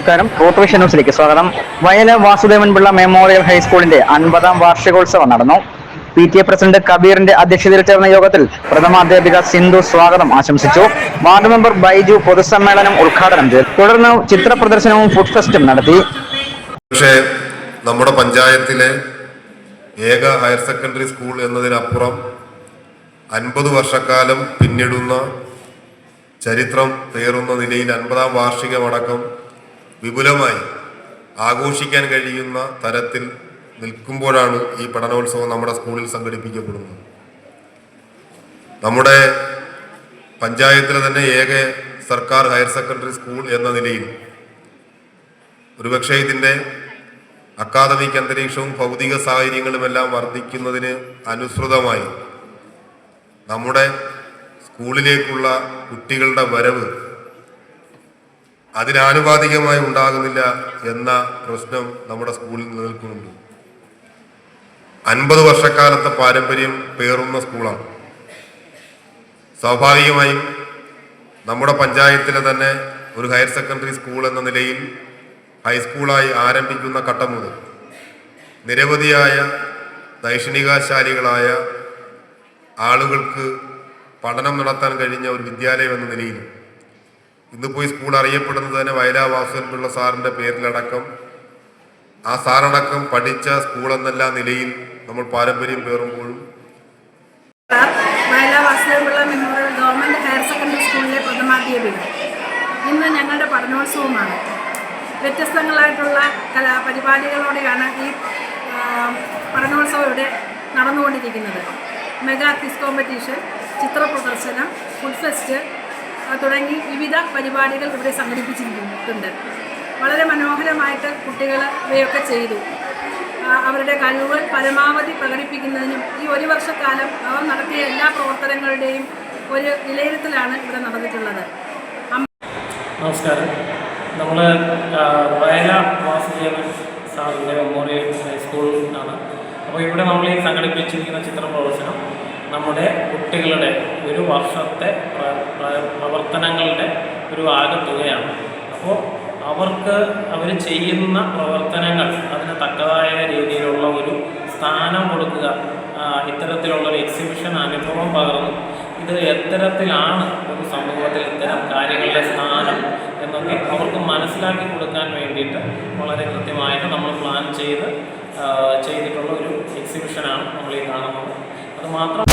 നമസ്കാരം. വിഷൻ ന്യൂസിലേക്ക് സ്വാഗതം. വയല വാസുദേവൻ പിള്ള മെമ്മോറിയൽ ഹൈസ്കൂളിന്റെ അൻപതാം വാർഷികോത്സവം നടന്നു. പി ടി എ പ്രസിഡന്റ് കബീറിന്റെ അധ്യക്ഷതയിൽ ചേർന്ന യോഗത്തിൽ പ്രഥമാധ്യാപിക സിന്ധു സ്വാഗതം ആശംസിച്ചു. വാർഡ് മെമ്പർ ബൈജു പൊതുസമ്മേളനം ഉദ്ഘാടനം ചെയ്തു. തുടർന്ന് ചിത്ര പ്രദർശനവും ഫുഡ് ഫെസ്റ്റും നടത്തി. പക്ഷേ നമ്മുടെ പഞ്ചായത്തിലെ ഏക ഹയർ സെക്കൻഡറി സ്കൂൾ എന്നതിനപ്പുറം അൻപത് വർഷക്കാലം പിന്നിടുന്ന ചരിത്രം പേറുന്ന നിലയിൽ അൻപതാം വാർഷികമടക്കം വിപുലമായി ആഘോഷിക്കാൻ കഴിയുന്ന തരത്തിൽ നിൽക്കുമ്പോഴാണ് ഈ പഠനോത്സവം നമ്മുടെ സ്കൂളിൽ സംഘടിപ്പിക്കപ്പെടുന്നത്. നമ്മുടെ പഞ്ചായത്തിലെ തന്നെ ഏക സർക്കാർ ഹയർ സെക്കൻഡറി സ്കൂൾ എന്ന നിലയിൽ ഒരുപക്ഷെ ഇതിന്റെ അക്കാദമിക് അന്തരീക്ഷവും ഭൗതിക സാഹചര്യങ്ങളുമെല്ലാം വർദ്ധിക്കുന്നതിന് അനുസൃതമായി നമ്മുടെ സ്കൂളിലേക്കുള്ള കുട്ടികളുടെ വരവ് അതിനാനുപാതികമായി ഉണ്ടാകുന്നില്ല എന്ന പ്രശ്നം നമ്മുടെ സ്കൂളിൽ നിലനിൽക്കുന്നുണ്ട്. അൻപത് വർഷക്കാലത്തെ പാരമ്പര്യം പേറുന്ന സ്കൂളാണ്. സ്വാഭാവികമായും നമ്മുടെ പഞ്ചായത്തിലെ തന്നെ ഒരു ഹയർ സെക്കൻഡറി സ്കൂൾ എന്ന നിലയിൽ ഹൈസ്കൂളായി ആരംഭിക്കുന്ന ഘട്ടം മുതൽ നിരവധിയായ ദൈക്ഷണികാശാലികളായ ആളുകൾക്ക് പഠനം നടത്താൻ കഴിഞ്ഞ ഒരു വിദ്യാലയം എന്ന നിലയിൽ ഇന്നിപ്പോൾ ഈ സ്കൂൾ അറിയപ്പെടുന്നത് തന്നെ വയലാ വാസുപിള്ള സാറിന്റെ പേരിലടക്കം. ആ സാറടക്കം പഠിച്ച സ്കൂൾ എന്നല്ല നിലയിൽ നമ്മൾ പാരമ്പര്യം പേറുമ്പോഴും. വയല മെമ്മോറിയൽ ഹയർ സെക്കൻഡറി സ്കൂളിലെ ഇന്ന് ഞങ്ങളുടെ പഠനോത്സവമാണ്. വ്യത്യസ്തങ്ങളായിട്ടുള്ള കലാ പരിപാടികളോടെയാണ് ഈ പഠനോത്സവം ഇവിടെ നടന്നുകൊണ്ടിരിക്കുന്നത്. മെഗാ ക്വിസ് കോമ്പറ്റീഷൻ ചിത്ര പ്രദർശനം ഫുഡ് ഫെസ്റ്റ് തുടങ്ങി വിവിധ പരിപാടികൾ ഇവിടെ സംഘടിപ്പിച്ചിരിക്കുന്നുണ്ട്. വളരെ മനോഹരമായിട്ട് കുട്ടികൾ ഇവയൊക്കെ ചെയ്തു. അവരുടെ കഴിവുകൾ പരമാവധി പ്രകടിപ്പിക്കുന്നതിനും ഈ ഒരു വർഷക്കാലം അവർ നടത്തിയ എല്ലാ പ്രവർത്തനങ്ങളുടെയും ഒരു വിലയിരുത്തലാണ് ഇവിടെ നടന്നിട്ടുള്ളത്. നമസ്കാരം. നമ്മൾ വയനാട് വാസുദേവൻ സാറിന്റെ മെമ്മോറിയൽ ഹൈസ്കൂളിലാണ്. അപ്പോൾ ഇവിടെ നമ്മൾ ഈ സംഘടിപ്പിച്ചിരിക്കുന്ന ചിത്ര നമ്മുടെ കുട്ടികളുടെ ഒരു വർഷത്തെ പ്ര- പ്ര- പ്രവർത്തനങ്ങളുടെ ഒരു ആകത്തുകയാണ്. അപ്പോൾ അവർക്ക് അവർ ചെയ്യുന്ന പ്രവർത്തനങ്ങൾ അതിന് തക്കതായ രീതിയിലുള്ള ഒരു സ്ഥാനം കൊടുക്കുക ഇത്തരത്തിലുള്ള ഒരു എക്സിബിഷൻ അനുഭവം പകർന്നു. ഇത് എത്തരത്തിലാണ് ഒരു സമൂഹത്തിൽ ഇത്തരം കാര്യങ്ങളുടെ സ്ഥാനം എന്നൊക്കെ അവർക്ക് മനസ്സിലാക്കി കൊടുക്കാൻ വേണ്ടിയിട്ട് വളരെ കൃത്യമായിട്ട് നമ്മൾ പ്ലാൻ ചെയ്ത് ചെയ്തിട്ടുള്ള ഒരു എക്സിബിഷനാണ് നമ്മൾ ഈ കാണുന്നത്. അത് മാത്രം